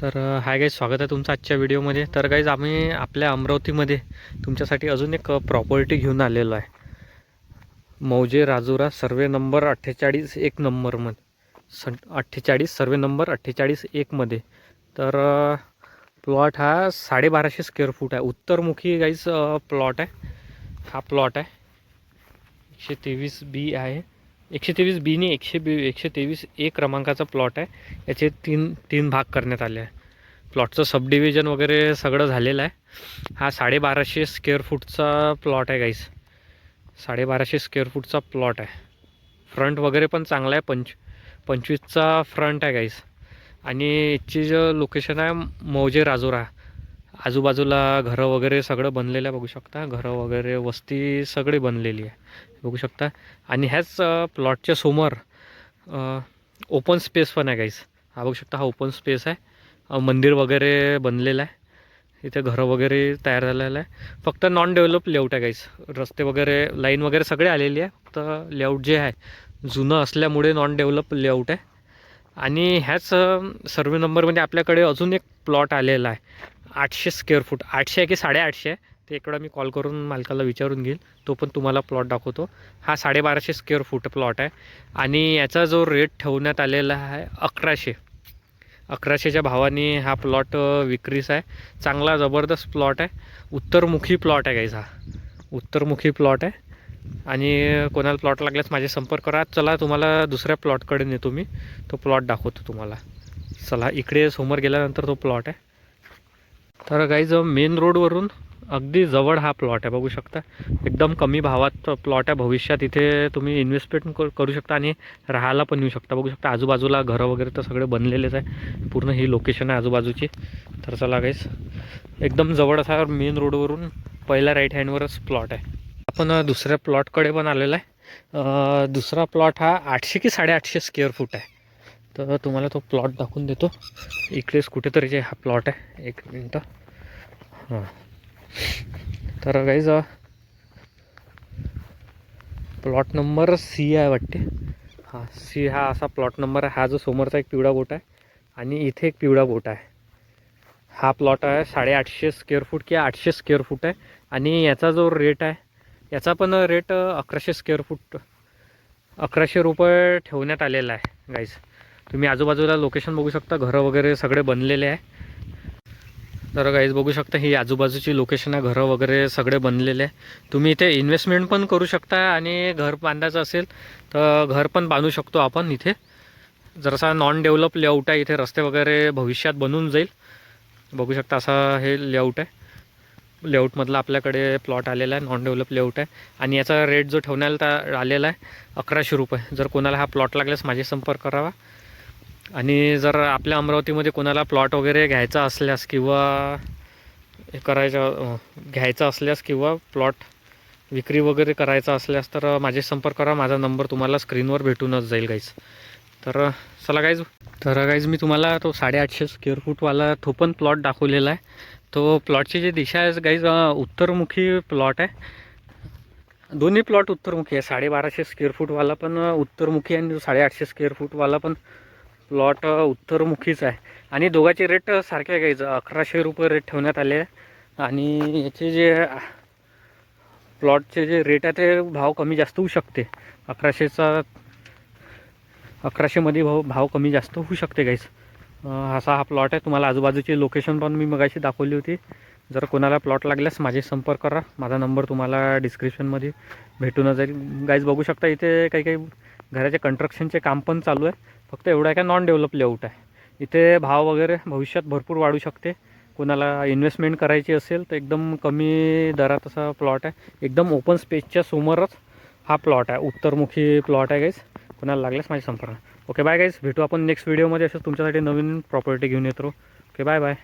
तर hi guys स्वागत आहे तुमचं आजच्या व्हिडिओमध्ये. तर गाईज आम्ही आपल्या अमरावतीमध्ये तुमच्यासाठी अजून एक प्रॉपर्टी घेऊन आलेलो आहे. मौजे राजुरा सर्वे नंबर अठ्ठेचाळीस एक नंबरमध्ये सं अठ्ठेचाळीस सर्वे नंबर अठ्ठेचाळीस एकमध्ये तर प्लॉट हा साडेबाराशे स्क्वेअर फूट आहे. उत्तरमुखी गाईज प्लॉट आहे. हा प्लॉट आहे. एकशे तेवीस बी आहे. एकशे तेवीस बीने एकशे बी एकशे तेवीस ए क्रमांकाचा प्लॉट आहे. याचे तीन तीन भाग करण्यात आले आहे. प्लॉटचं सब डिव्हिजन वगैरे सगळं झालेलं आहे. हा साडेबाराशे स्क्वेअर फूटचा प्लॉट आहे गाईस साडेबाराशे स्क्वेअर फूटचा प्लॉट आहे. फ्रंट वगैरे पण चांगला आहे पंच पंचवीसचा फ्रंट आहे गाईस आणि याची जे लोकेशन आहे मौजे राजोरा. आजूबाजूला घरं वगैरे सगळं बनलेलं आहे बघू शकता. घरं वगैरे वस्ती सगळी बनलेली आहे बघू शकता. आणि ह्याच प्लॉटच्या समोर ओपन स्पेस पण आहे गाईस हा बघू शकता हा ओपन स्पेस आहे. मंदिर वगैरे बनलेलं आहे. इथे घरं वगैरे तयार झालेलं आहे. फक्त नॉन डेव्हलप लेआउट आहे गाईस रस्ते वगैरे लाईन वगैरे सगळे आलेली आहे. फक्त लेआउट जे आहे जुनं असल्यामुळे नॉन डेव्हलप लेआउट आहे. आणि ह्याच सर्वे नंबरमध्ये आपल्याकडे अजून एक प्लॉट आलेला आहे. आठशे स्क्वेअर फूट आठशे आहे की साडेआठशे? आहे ते इकडं मी कॉल करून मालकाला विचारून घेईल. तो पण तुम्हाला प्लॉट दाखवतो. हा साडेबाराशे स्क्वेअर फूट प्लॉट आहे. आणि याचा जो रेट ठेवण्यात आलेला आहे अकराशे. अकराशेच्या भावाने हा प्लॉट विक्रीस आहे. चांगला जबरदस्त प्लॉट आहे. उत्तरमुखी प्लॉट आहे गाईज हा. उत्तरमुखी प्लॉट आहे. आणि कोणाला प्लॉट लागल्यास माझे संपर्क करा. चला तुम्हाला दुसऱ्या प्लॉटकडे नेतो मी. तो प्लॉट दाखवतो तुम्हाला. चला इकडे समोर गेल्यानंतर तो प्लॉट आहे. तर गाईज मेन रोडवरून अगदी जवळ हा प्लॉट आहे. बघू शकता. एकदम कमी भावात प्लॉट आहे. भविष्यात इथे तुम्ही इन्व्हेस्टमेंट करू करू शकता आणि राहायला पण येऊ शकता. बघू शकता आजूबाजूला घरं वगैरे तर सगळे बनलेलेच आहे. पूर्ण ही लोकेशन आहे आजूबाजूची. तर चला गाईस एकदम जवळ असा मेन रोडवरून पहिल्या राईट हँडवरच प्लॉट आहे. आपण दुसऱ्या प्लॉटकडे पण आलेला आहे. दुसरा प्लॉट हा आठशे की साडेआठशे स्क्वेअर फूट आहे. तर तुम्हाला तो प्लॉट दाखवून देतो. इकडेच कुठेतरी जे हा प्लॉट आहे. एक मिनटं. हां. तर गाईज प्लॉट नंबर सी आहे वाटते. हां सी हा असा प्लॉट नंबर आहे. हा जो समोरचा एक पिवळा बोट आहे आणि इथे एक पिवळा बोट आहे. हा प्लॉट आहे साडेआठशे स्क्वेअर फूट किंवा आठशे स्क्वेअर फूट आहे. आणि याचा जो रेट आहे याचा पण रेट अकराशे स्क्वेअर फूट अकराशे रुपये ठेवण्यात आलेला आहे गाईज तुम्ही आजूबाजूला लोकेशन बघू शकता घरं वगैरे सगळे बनलेले आहे. तर गाईज बघू शकता ही आजूबाजूची लोकेशन आहे घरं वगैरे सगळे बनलेले आहे. तुम्ही इथे इन्व्हेस्टमेंट पण करू शकता आणि घर बांधायचं असेल तर घर पण बांधू शकतो आपण इथे. जरासा नॉन डेव्हलप लेआउट आहे इथे रस्ते वगैरे भविष्यात बनून जाईल. बघू शकता असा हे लेआउट आहे. लेआउटमधला आपल्याकडे प्लॉट आलेला आहे नॉन डेव्हलप लेआउट आहे. आणि याचा रेट जो ठेवण्यात आलेला आहे अकराशे रुपये. जर कोणाला हा प्लॉट लागल्यास माझे संपर्क करावा. आणि जर आपल्या अमरावतीमध्ये कोणाला प्लॉट वगैरे घ्यायचा असल्यास किंवा हे करायचं घ्यायचा असल्यास किंवा प्लॉट विक्री वगैरे करायचा असल्यास तर माझे संपर्क करा. माझा नंबर तुम्हाला स्क्रीनवर भेटूनच जाईल गाईज तर चला गाईज तर गाईज मी तुम्हाला तो साडेआठशे स्क्वेअर फूटवाला तो पण प्लॉट दाखवलेला आहे. तो प्लॉटची जी दिशा आहे गाईज उत्तरमुखी प्लॉट आहे. दोन्ही प्लॉट उत्तरमुखी आहे साडेबाराशे स्क्वेअर फूटवाला पण उत्तरमुखी आणि साडेआठशे स्क्वेअर फूटवाला पण प्लॉट उत्तरमुखीच आहे. आणि दोघाचे रेट सारखे आहे गाईज अकराशे रुपये रेट ठेवण्यात आले आहे. आणि याचे जे प्लॉटचे जे रेट आहे ते भाव कमी जास्त होऊ शकते. अकराशेचा अकराशेमध्ये भाव भाव कमी जास्त होऊ शकते गाईज असा हा प्लॉट आहे. तुम्हाला आजूबाजूची लोकेशन पण मी मगाशी दाखवली होती. जर कोणाला प्लॉट लागल्यास माझे संपर्क करा. माझा नंबर तुम्हाला डिस्क्रिप्शनमध्ये भेटूनच जाईल. गाईज बघू शकता इथे काही काही घराचे कंस्ट्रक्शनचे काम पण चालू आहे. फक्त एवढं आहे का नॉन डेव्हलप लेआउट आहे. इथे भाव वगैरे भविष्यात भरपूर वाढू शकते. कोणाला इन्व्हेस्टमेंट करायची असेल तर एकदम कमी दरात असा प्लॉट आहे. एकदम ओपन स्पेसच्या समोरच हा प्लॉट आहे. उत्तरमुखी प्लॉट आहे गाईज कुणाला लागल्यास माझे संपर्क ओके बाय गाईज भेटू आपण नेक्स्ट व्हिडिओमध्ये असंच तुमच्यासाठी नवीन प्रॉपर्टी घेऊन येतो ओके बाय बाय